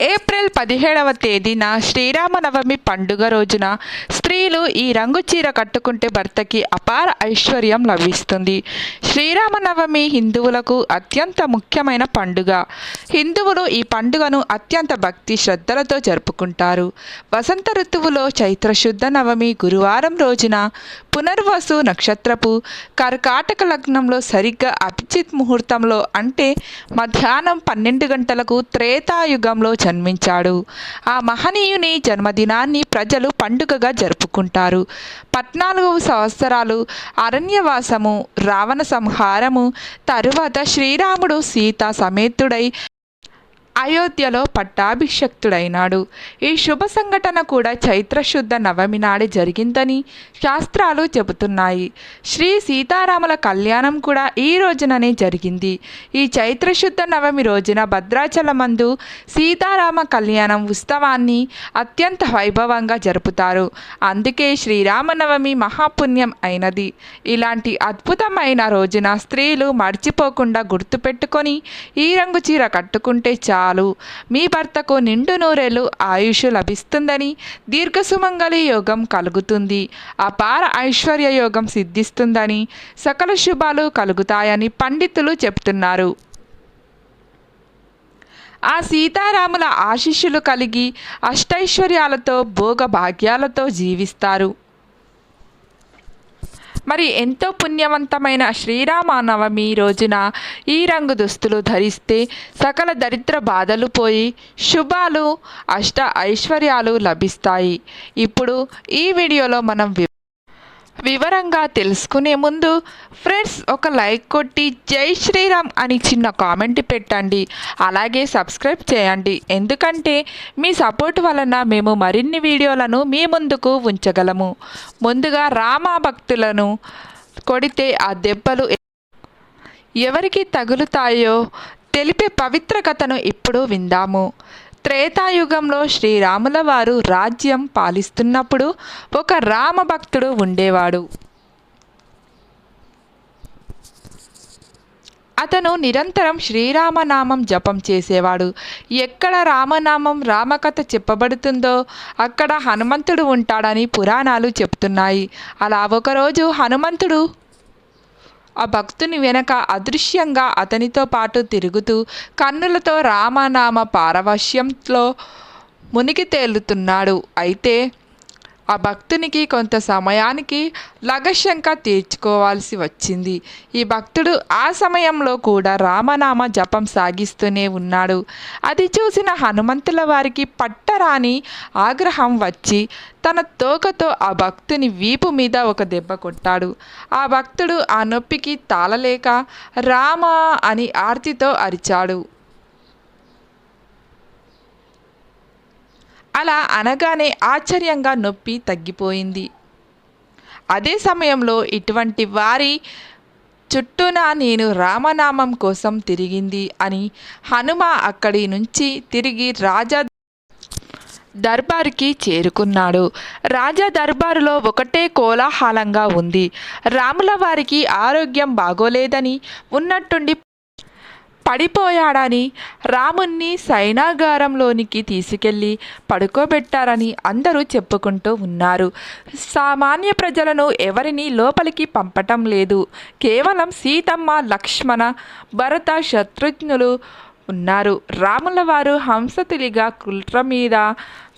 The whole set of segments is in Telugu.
ఏప్రిల్ పదిహేడవ తేదీన శ్రీరామనవమి పండుగ రోజున స్త్రీలు ఈ రంగు చీర కట్టుకుంటే భర్తకి అపార ఐశ్వర్యం లభిస్తుంది. శ్రీరామనవమి హిందువులకు అత్యంత ముఖ్యమైన పండుగ. హిందువులు ఈ పండుగను అత్యంత భక్తి శ్రద్ధలతో జరుపుకుంటారు. వసంత ఋతువులో చైత్రశుద్ధ నవమి గురువారం రోజున పునర్వసు నక్షత్రపు కర్కాటక లగ్నంలో సరిగ్గా అభిజిత్ ముహూర్తంలో అంటే మధ్యాహ్నం పన్నెండు గంటలకు త్రేతాయుగంలో జన్మించాడు. ఆ మహనీయుని జన్మదినాన్ని ప్రజలు పండుగగా జరుపుకుంటారు. పద్నాలుగు సంవత్సరాలు అరణ్యవాసము రావణ సంహారము తరువాత శ్రీరాముడు సీత సమేతుడై అయోధ్యలో పట్టాభిషక్తుడైనాడు. ఈ శుభ సంఘటన కూడా చైత్రశుద్ధ నవమి నాడే జరిగిందని శాస్త్రాలు చెబుతున్నాయి. శ్రీ సీతారాముల కళ్యాణం కూడా ఈ రోజుననే జరిగింది. ఈ చైత్రశుద్ధ నవమి రోజున భద్రాచలమందు సీతారామ కళ్యాణం ఉత్సవాన్ని అత్యంత వైభవంగా జరుపుతారు. అందుకే శ్రీరామనవమి మహాపుణ్యం అయినది. ఇలాంటి అద్భుతమైన రోజున స్త్రీలు మర్చిపోకుండా గుర్తుపెట్టుకొని ఈ రంగు చీర కట్టుకుంటే చాలు. మీ భర్తకు నిండు నూరెలు ఆయుష్ లభిస్తుందని దీర్ఘసుమంగళి యోగం కలుగుతుంది. అపార ఐశ్వర్య యోగం సిద్ధిస్తుందని సకల శుభాలు కలుగుతాయని పండితులు చెప్తున్నారు. ఆ సీతారాముల ఆశీస్సులు కలిగి అష్టైశ్వర్యాలతో భోగ భాగ్యాలతో జీవిస్తారు. మరి ఎంతో పుణ్యవంతమైన శ్రీరామనవమి రోజున ఈ రంగు దుస్తులు ధరిస్తే సకల దరిద్ర బాధలు పోయి శుభాలు అష్ట ఐశ్వర్యాలు లభిస్తాయి. ఇప్పుడు ఈ వీడియోలో మనం వివరంగా తెలుసుకునే ముందు ఫ్రెండ్స్ ఒక లైక్ కొట్టి జై శ్రీరామ్ అని చిన్న కామెంట్ పెట్టండి. అలాగే సబ్స్క్రైబ్ చేయండి. ఎందుకంటే మీ సపోర్ట్ వలన మేము మరిన్ని వీడియోలను మీ ముందుకు ఉంచగలము. ముందుగా రామ భక్తులను కొడితే ఆ దెబ్బలు ఎవరికి తగులుతాయో తెలిపే పవిత్ర కథను ఇప్పుడు విందాము. త్రేతాయుగంలో శ్రీరాముల వారు రాజ్యం పాలిస్తున్నప్పుడు ఒక రామ భక్తుడు ఉండేవాడు. అతను నిరంతరం శ్రీరామనామం జపం చేసేవాడు. ఎక్కడ రామనామం రామకథ చెప్పబడుతుందో అక్కడ హనుమంతుడు ఉంటాడని పురాణాలు చెప్తున్నాయి. అలా ఒకరోజు హనుమంతుడు ఆ భక్తుని వెనక అదృశ్యంగా అతనితో పాటు తిరుగుతూ కన్నులతో రామనామ పారవశ్యంలో మునిగి తేలుతున్నాడు. అయితే ఆ భక్తునికి కొంత సమయానికి లగశంక తీర్చుకోవాల్సి వచ్చింది. ఈ భక్తుడు ఆ సమయంలో కూడా రామనామ జపం సాగిస్తూనే ఉన్నాడు. అది చూసిన హనుమంతుల వారికి పట్టరాని ఆగ్రహం వచ్చి తన తోకతో ఆ భక్తుని వీపు మీద ఒక దెబ్బ కొట్టాడు. ఆ భక్తుడు ఆ నొప్పికి తాళలేక రామ అని ఆర్తితో అరిచాడు. అలా అనగానే ఆశ్చర్యంగా నొప్పి తగ్గిపోయింది. అదే సమయంలో ఇటువంటి వారి చుట్టూన నేను రామనామం కోసం తిరిగింది అని హనుమ అక్కడి నుంచి తిరిగి రాజా దర్బార్కి చేరుకున్నాడు. రాజా దర్బారులో ఒకటే కోలాహలంగా ఉంది. రాముల వారికి ఆరోగ్యం బాగోలేదని ఉన్నట్టుండి పడిపోయాడని రాముణ్ణి సైనాగారంలోనికి తీసుకెళ్ళి పడుకోబెట్టారని అందరూ చెప్పుకుంటూ ఉన్నారు. సామాన్య ప్రజలను ఎవరిని లోపలికి పంపటం లేదు. కేవలం సీతమ్మ లక్ష్మణ భరత శత్రుఘ్నులు ఉన్నారు. రాముల వారు హంసతులిగా కుల్ట్ర మీద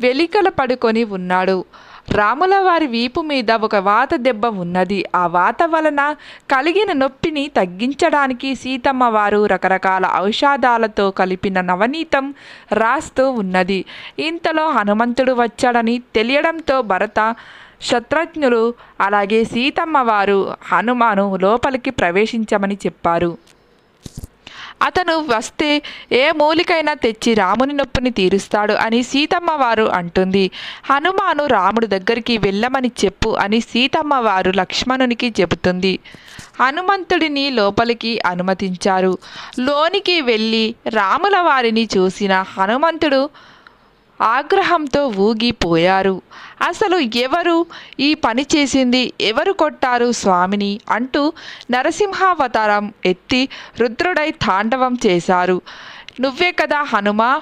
వెలికల పడుకొని ఉన్నాడు. రాముల వారి వీపు మీద ఒక వాత దెబ్బ ఉన్నది. ఆ వాత వలన కలిగిన నొప్పిని తగ్గించడానికి సీతమ్మ వారు రకరకాల ఔషధాలతో కలిపిన నవనీతం రాస్తూ ఉన్నది. ఇంతలో హనుమంతుడు వచ్చాడని తెలియడంతో భరత శత్రుఘ్నులు అలాగే సీతమ్మ వారు హనుమాను లోపలికి ప్రవేశించమని చెప్పారు. అతను వస్తే ఏ మూలికైనా తెచ్చి రాముని నొప్పిని తీరుస్తాడు అని సీతమ్మ వారు అంటుంది. హనుమాను రాముడి దగ్గరికి వెళ్ళమని చెప్పు అని సీతమ్మ వారు లక్ష్మణునికి చెబుతుంది. హనుమంతుడిని లోపలికి అనుమతించారు. లోనికి వెళ్ళి రాముల వారిని చూసిన హనుమంతుడు ఆగ్రహంతో ఊగిపోయారు. అసలు ఎవరు ఈ పని చేసింది? ఎవరు కొట్టారు స్వామిని? అంటూ నరసింహావతారం ఎత్తి రుద్రుడై తాండవం చేశారు. నువ్వే కదా హనుమా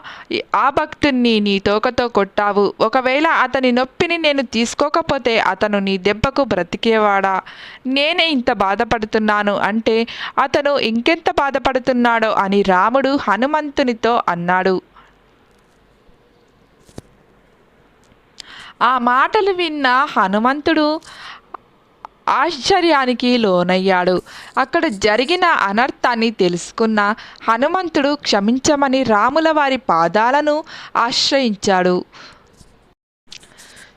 ఆ భక్తుణ్ణి నీ తోకతో కొట్టావు. ఒకవేళ అతని నొప్పిని నేను తీసుకోకపోతే అతను నీ దెబ్బకు బ్రతికేవాడా? నేనే ఇంత బాధపడుతున్నాను అంటే అతను ఇంకెంత బాధపడుతున్నాడో అని రాముడు హనుమంతునితో అన్నాడు. ఆ మాటలు విన్న హనుమంతుడు ఆశ్చర్యానికి లోనయ్యాడు. అక్కడ జరిగిన అనర్థాన్ని తెలుసుకున్న హనుమంతుడు క్షమించమని రాముల వారి పాదాలను ఆశ్రయించాడు.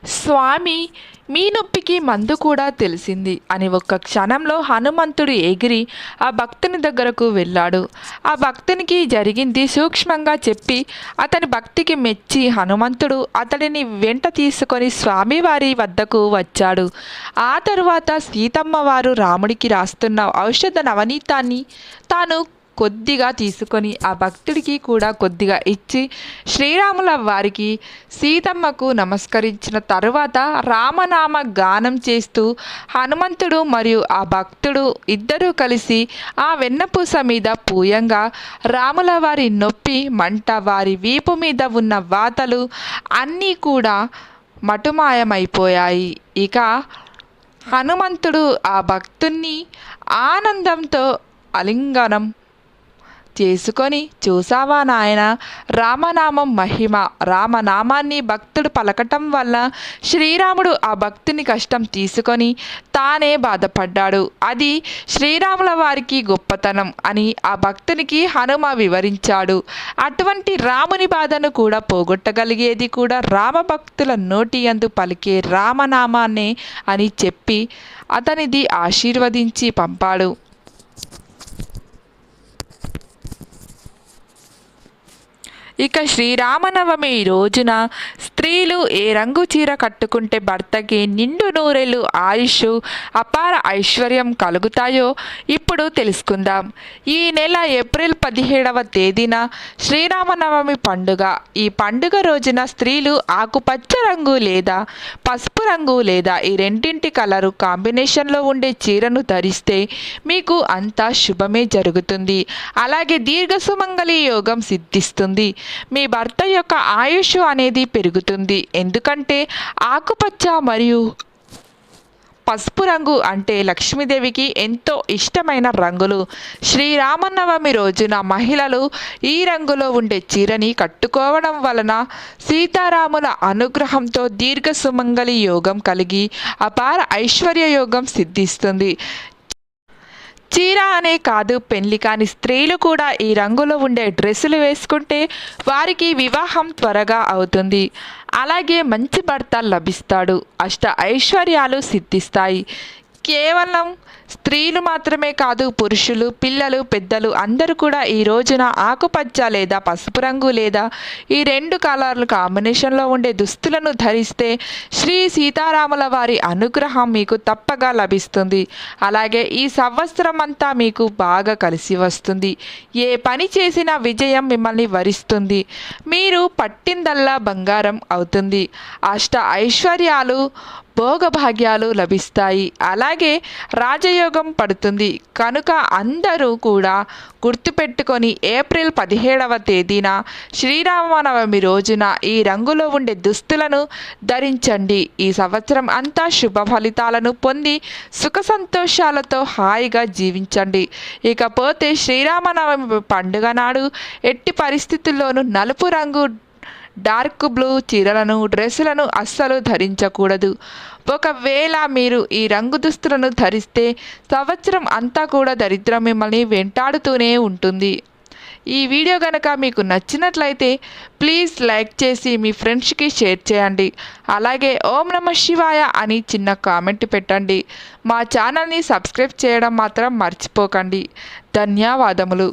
స్వామి మీ నొప్పికి మందు కూడా తెలిసింది అని ఒక్క క్షణంలో హనుమంతుడు ఎగిరి ఆ భక్తుని దగ్గరకు వెళ్ళాడు. ఆ భక్తునికి జరిగింది సూక్ష్మంగా చెప్పి అతని భక్తికి మెచ్చి హనుమంతుడు అతడిని వెంట తీసుకొని స్వామివారి వద్దకు వచ్చాడు. ఆ తరువాత సీతమ్మ వారు రాముడికి రాస్తున్న ఔషధ నవనీతాన్ని తాను కొద్దిగా తీసుకొని ఆ భక్తుడికి కూడా కొద్దిగా ఇచ్చి శ్రీరాముల వారికి సీతమ్మకు నమస్కరించిన తరువాత రామనామ గానం చేస్తూ హనుమంతుడు మరియు ఆ భక్తుడు ఇద్దరూ కలిసి ఆ వెన్నపూస మీద పూయంగా రాముల వారి నొప్పి మంట వారి వీపు మీద ఉన్న వాతలు అన్నీ కూడా మటుమాయమైపోయాయి. ఇక హనుమంతుడు ఆ భక్తుణ్ణి ఆనందంతో అలింగనం చేసుకొని చూసావా నాయన? రామనామం మహిమ రామనామాన్ని భక్తుడు పలకటం వల్ల శ్రీరాముడు ఆ భక్తుని కష్టం తీసుకొని తానే బాధపడ్డాడు. అది శ్రీరాముల వారికి గొప్పతనం అని ఆ భక్తునికి హనుమ వివరించాడు. అటువంటి రాముని బాధను కూడా పోగొట్టగలిగేది కూడా రామభక్తుల నోటి యందు పలికే రామనామాన్నే అని చెప్పి అతనిది ఆశీర్వదించి పంపాడు. ఇక శ్రీరామనవమి రోజున స్త్రీలు ఏ రంగు చీర కట్టుకుంటే భర్తకి నిండు నూరెలు ఆయుష్ అపార ఐశ్వర్యం కలుగుతాయో ఇప్పుడు తెలుసుకుందాం. ఈ నెల ఏప్రిల్ పదిహేడవ తేదీన శ్రీరామనవమి పండుగ. ఈ పండుగ రోజున స్త్రీలు ఆకుపచ్చ రంగు లేదా పసుపు రంగు లేదా ఈ రెండింటి కలరు కాంబినేషన్లో ఉండే చీరను ధరిస్తే మీకు అంతా శుభమే జరుగుతుంది. అలాగే దీర్ఘ సుమంగళి యోగం సిద్ధిస్తుంది. మీ భర్త యొక్క ఆయుష్ అనేది పెరుగుతుంది. ఎందుకంటే ఆకుపచ్చ మరియు పసుపు రంగు అంటే లక్ష్మీదేవికి ఎంతో ఇష్టమైన రంగులు. శ్రీరామనవమి రోజున మహిళలు ఈ రంగులో ఉండే చీరని కట్టుకోవడం వలన సీతారాముల అనుగ్రహంతో దీర్ఘ సుమంగళి యోగం కలిగి అపార ఐశ్వర్య యోగం సిద్ధిస్తుంది. చీర అనే కాదు పెళ్ళి కాని స్త్రీలు కూడా ఈ రంగులో ఉండే డ్రెస్సులు వేసుకుంటే వారికి వివాహం త్వరగా అవుతుంది. అలాగే మంచి భర్త లభిస్తాడు. అష్ట ఐశ్వర్యాలు సిద్ధిస్తాయి. కేవలం స్త్రీలు మాత్రమే కాదు పురుషులు పిల్లలు పెద్దలు అందరూ కూడా ఈ రోజున ఆకుపచ్చ లేదా పసుపు రంగు లేదా ఈ రెండు కలర్ల కాంబినేషన్లో ఉండే దుస్తులను ధరిస్తే శ్రీ సీతారాముల వారి అనుగ్రహం మీకు తప్పగా లభిస్తుంది. అలాగే ఈ సంవత్సరం అంతా మీకు బాగా కలిసి వస్తుంది. ఏ పని చేసినా విజయం మిమ్మల్ని వరిస్తుంది. మీరు పట్టిందల్లా బంగారం అవుతుంది. అష్ట ఐశ్వర్యాలు భోగభాగ్యాలు లభిస్తాయి. అలాగే రాజయోగం పడుతుంది. కనుక అందరూ కూడా గుర్తుపెట్టుకొని ఏప్రిల్ పదిహేడవ తేదీన శ్రీరామనవమి రోజున ఈ రంగులో ఉండే దుస్తులను ధరించండి. ఈ సంవత్సరం అంతా శుభ ఫలితాలను పొంది సుఖ సంతోషాలతో హాయిగా జీవించండి. ఇకపోతే శ్రీరామనవమి పండుగ నాడు ఎట్టి పరిస్థితుల్లోనూ నలుపు రంగు డార్క్ బ్లూ చీరలను డ్రెస్సులను అస్సలు ధరించకూడదు. ఒకవేళ మీరు ఈ రంగు దుస్తులను ధరిస్తే సంవత్సరం అంతా కూడా దరిద్రం మిమ్మల్ని వెంటాడుతూనే ఉంటుంది. ఈ వీడియో కనుక మీకు నచ్చినట్లయితే ప్లీజ్ లైక్ చేసి మీ ఫ్రెండ్స్కి షేర్ చేయండి. అలాగే ఓం నమ శివాయ అని చిన్న కామెంట్ పెట్టండి. మా ఛానల్ని సబ్స్క్రైబ్ చేయడం మాత్రం మర్చిపోకండి. ధన్యవాదములు.